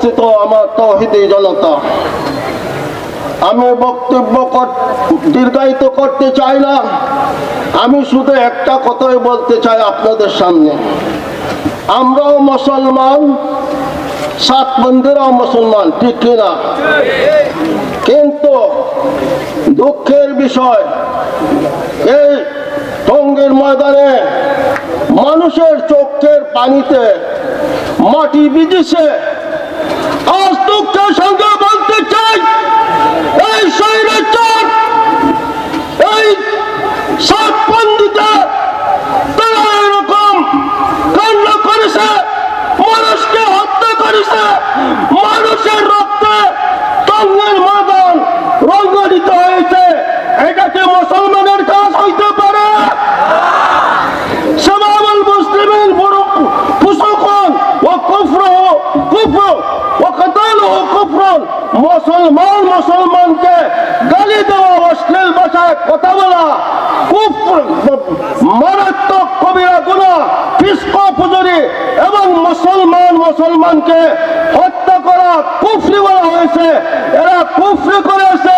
উপস্থিত আমার তহিদি জনতা। আমি বক্তব্য দীর্ঘায়িত করতে চাই না। আমি শুধু একটা কথাই বলতে চাই আপনাদের সামনে। আমরাও মুসলমান, সাত বন্ধুরাও মুসলমান, ঠিক কিনা কিন্তু দুঃখের বিষয়, এই টঙ্গের ময়দানে মানুষের চোখের পানিতে মাটি বিজেছে আজ দুঃখের সঙ্গে বলতে চাই এই স্বৈরাচার এই সাত বন্ধুতে তারা এরকম কাণ্ড করেছে মানুষকে হত্যা করেছে মানুষের রক্তে তঙ্গের মাদল রঙ্গলিত হয়েছে। এটাকে মুসলমানের কাজ হইতে পারে? মুসলমান মুসলমানকে গালি দেওয়া অশ্লীল ভাষায় কথা বলা মারা এবং মুসলমান মুসলমানকে হত্যা করা কুফরি বলা হয়েছে। এরা কুফরি করেছে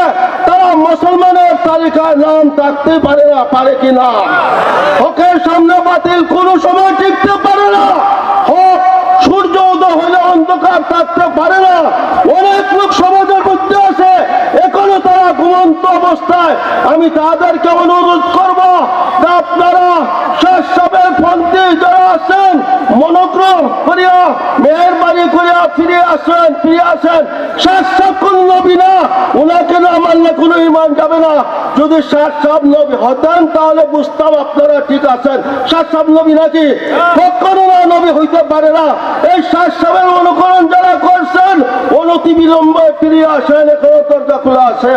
তারা মুসলমানের তালিকায় নাম থাকতে পারে না, পারে কি না? হকের সামনে বাতিল কোনো সময় টিকতে পারে না। হক সূর্য উদয় হলে অন্ধকার থাকতে পারে না। অনেক লোক সমাজের মধ্যে আছে, এখনও তারা ঘুমন্ত অবস্থায়। আমি তাদেরকে অনুরোধ করব ফিরে আসেন ফিরে আসেন। শেষ নবী না? ওনাকে না মানলে কোনো ইমান যাবে না। যদি শেষ নবী হতেন, তাহলে বুঝতাম আপনারা ঠিক আছেন। শেষ নবী নাকি? কখনো না নবী হইতে পারে না। এই শেষ অনুকরণ যারা করছেন অনতি বিলম্বে ফিরে আসেন, এখনও দরজা খোলা আছে।